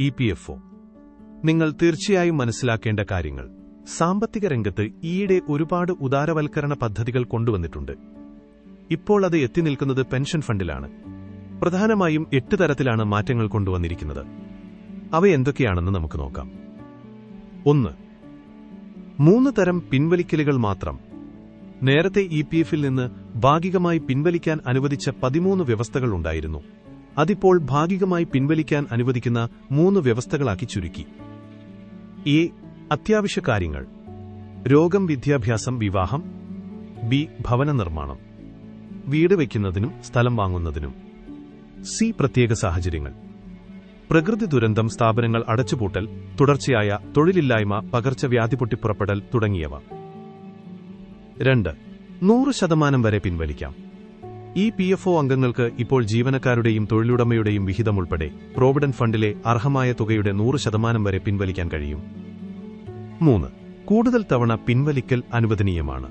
E P F O. നിങ്ങൾ തീർച്ചയായും മനസ്സിലാക്കേണ്ട കാര്യങ്ങൾ. സാമ്പത്തിക രംഗത്ത് ഈയിടെ ഒരുപാട് ഉദാരവൽക്കരണ പദ്ധതികൾ കൊണ്ടുവന്നിട്ടുണ്ട്. ഇപ്പോൾ അത് എത്തി നിൽക്കുന്നത് പെൻഷൻ ഫണ്ടിലാണ്. പ്രധാനമായും എട്ട് തരത്തിലാണ് മാറ്റങ്ങൾ കൊണ്ടുവന്നിരിക്കുന്നത്. അവ എന്തൊക്കെയാണെന്ന് നമുക്ക് നോക്കാം. ഒന്ന്. മൂന്ന് തരം പിൻവലിക്കലുകൾ മാത്രം. നേരത്തെ ഇ പി എഫിൽ നിന്ന് ഭാഗികമായി പിൻവലിക്കാൻ അനുവദിച്ച പതിമൂന്ന് വ്യവസ്ഥകൾ ഉണ്ടായിരുന്നു. അതിപ്പോൾ ഭാഗികമായി പിൻവലിക്കാൻ അനുവദിക്കുന്ന മൂന്ന് വ്യവസ്ഥകളാക്കി ചുരുക്കി. എ. അത്യാവശ്യ കാര്യങ്ങൾ. രോഗം വിദ്യാഭ്യാസം വിവാഹം. ബി. ഭവന നിർമ്മാണം. വീട് വയ്ക്കുന്നതിനും സ്ഥലം വാങ്ങുന്നതിനും. സി. പ്രത്യേക സാഹചര്യങ്ങൾ. പ്രകൃതി ദുരന്തം സ്ഥാപനങ്ങൾ അടച്ചുപൂട്ടൽ തുടർച്ചയായ തൊഴിലില്ലായ്മ പകർച്ചവ്യാധി പൊട്ടിപ്പുറപ്പെടൽ തുടങ്ങിയവ. രണ്ട്. നൂറ് ശതമാനം വരെ പിൻവലിക്കാം. ഈ പി എഫ് ഒ അംഗങ്ങൾക്ക് ഇപ്പോൾ ജീവനക്കാരുടെയും തൊഴിലുടമയുടെയും വിഹിതം ഉൾപ്പെടെ പ്രോവിഡന്റ് ഫണ്ടിലെ അർഹമായ തുകയുടെ നൂറ് ശതമാനം വരെ പിൻവലിക്കാൻ കഴിയും. മൂന്ന്. കൂടുതൽ തവണ പിൻവലിക്കൽ അനുവദനീയമാണ്.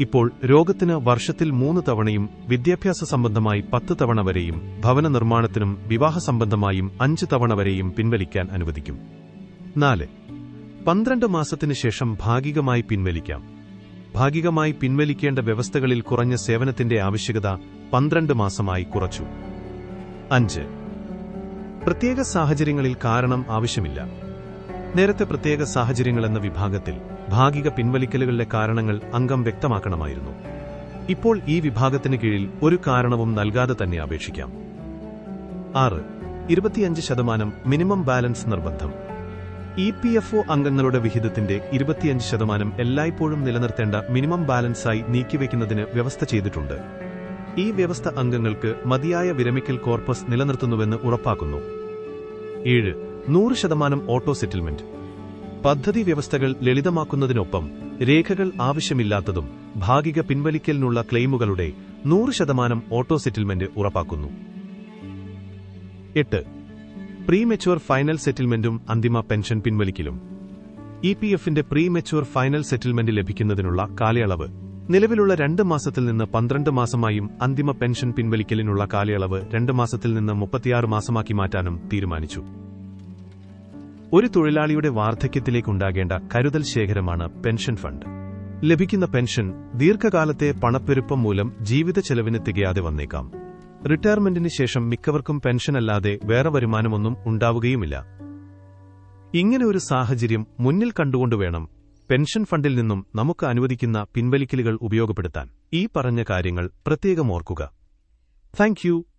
ഇപ്പോൾ രോഗത്തിന് വർഷത്തിൽ മൂന്ന് തവണയും വിദ്യാഭ്യാസ സംബന്ധമായി പത്ത് തവണ വരെയും ഭവന നിർമ്മാണത്തിനും വിവാഹ സംബന്ധമായും അഞ്ച് തവണ വരെയും പിൻവലിക്കാൻ അനുവദിക്കും. നാല്. പന്ത്രണ്ട് മാസത്തിനു ശേഷം ഭാഗികമായി പിൻവലിക്കാം. ഭാഗികമായി പിൻവലിക്കേണ്ട വ്യവസ്ഥകളിൽ കുറഞ്ഞ സേവനത്തിന്റെ ആവശ്യകത പന്ത്രണ്ട് മാസമായി കുറച്ചു. അഞ്ച്. പ്രത്യേക സാഹചര്യങ്ങളിൽ കാരണം ആവശ്യമില്ല. നേരത്തെ പ്രത്യേക സാഹചര്യങ്ങൾ എന്ന വിഭാഗത്തിൽ ഭാഗിക പിൻവലിക്കലുകളുടെ കാരണങ്ങൾ അംഗം വ്യക്തമാക്കണമായിരുന്നു. ഇപ്പോൾ ഈ വിഭാഗത്തിന് കീഴിൽ ഒരു കാരണവും നൽകാതെ തന്നെ അപേക്ഷിക്കാം. ആറ്. ഇരുപത്തിയഞ്ച് ശതമാനം മിനിമം ബാലൻസ് നിർബന്ധം. ഇ പി എഫ് ഒ അംഗങ്ങളുടെ വിഹിതത്തിന്റെ ഇരുപത്തിയഞ്ച് ശതമാനം എല്ലായ്പ്പോഴും നിലനിർത്തേണ്ട മിനിമം ബാലൻസായി നീക്കിവെക്കുന്നതിന് വ്യവസ്ഥ ചെയ്തിട്ടുണ്ട്. ഈ വ്യവസ്ഥ അംഗങ്ങൾക്ക് മതിയായ വിരമിക്കൽ കോർപ്പസ് നിലനിർത്തുന്നുവെന്ന് ഉറപ്പാക്കുന്നു. ഏഴ് നൂറ് ശതമാനം ഓട്ടോ സെറ്റിൽമെന്റ്. പദ്ധതി വ്യവസ്ഥകൾ ലളിതമാക്കുന്നതിനൊപ്പം രേഖകൾ ആവശ്യമില്ലാത്തതും ഭാഗിക പിൻവലിക്കലിനുള്ള ക്ലെയിമുകളുടെ നൂറ് ശതമാനം ഓട്ടോ സെറ്റിൽമെന്റ് ഉറപ്പാക്കുന്നു. എട്ട് പ്രീ മെച്യൂർ ഫൈനൽ സെറ്റിൽമെന്റും അന്തിമ പെൻഷൻ പിൻവലിക്കലും. ഇ പി എഫിന്റെ പ്രീ മെച്യൂർ ഫൈനൽ സെറ്റിൽമെന്റ് ലഭിക്കുന്നതിനുള്ള കാലയളവ്. നിലവിലുള്ള രണ്ട് മാസത്തിൽ നിന്ന് പന്ത്രണ്ട് മാസമായും അന്തിമ പെൻഷൻ പിൻവലിക്കലിനുള്ള കാലയളവ് രണ്ട് മാസത്തിൽ നിന്ന് മുപ്പത്തിയാറ് മാസമാക്കി മാറ്റാനും തീരുമാനിച്ചു. ഒരു തൊഴിലാളിയുടെ വാർദ്ധക്യത്തിലേക്കുണ്ടാകേണ്ട കരുതൽ ശേഖരമാണ് പെൻഷൻ ഫണ്ട് ലഭിക്കുന്ന പെൻഷൻ ദീർഘകാലത്തെ പണപ്പെരുപ്പം മൂലം ജീവിത ചെലവിന് തികയാതെ വന്നേക്കാം. റിട്ടയർമെന്റിന് ശേഷം മിക്കവർക്കും പെൻഷൻ അല്ലാതെ വേറെ വരുമാനമൊന്നും ഉണ്ടാവുകയുമില്ല. ഇങ്ങനെ ഒരു സാഹചര്യം മുന്നിൽ കണ്ടുകൊണ്ട് വേണം പെൻഷൻ ഫണ്ടിൽ നിന്നും നമുക്ക് അനുവദിക്കുന്ന പിൻവലിക്കലുകൾ ഉപയോഗപ്പെടുത്താൻ. ഈ പറഞ്ഞ കാര്യങ്ങൾ പ്രത്യേകം ഓർക്കുക. താങ്ക്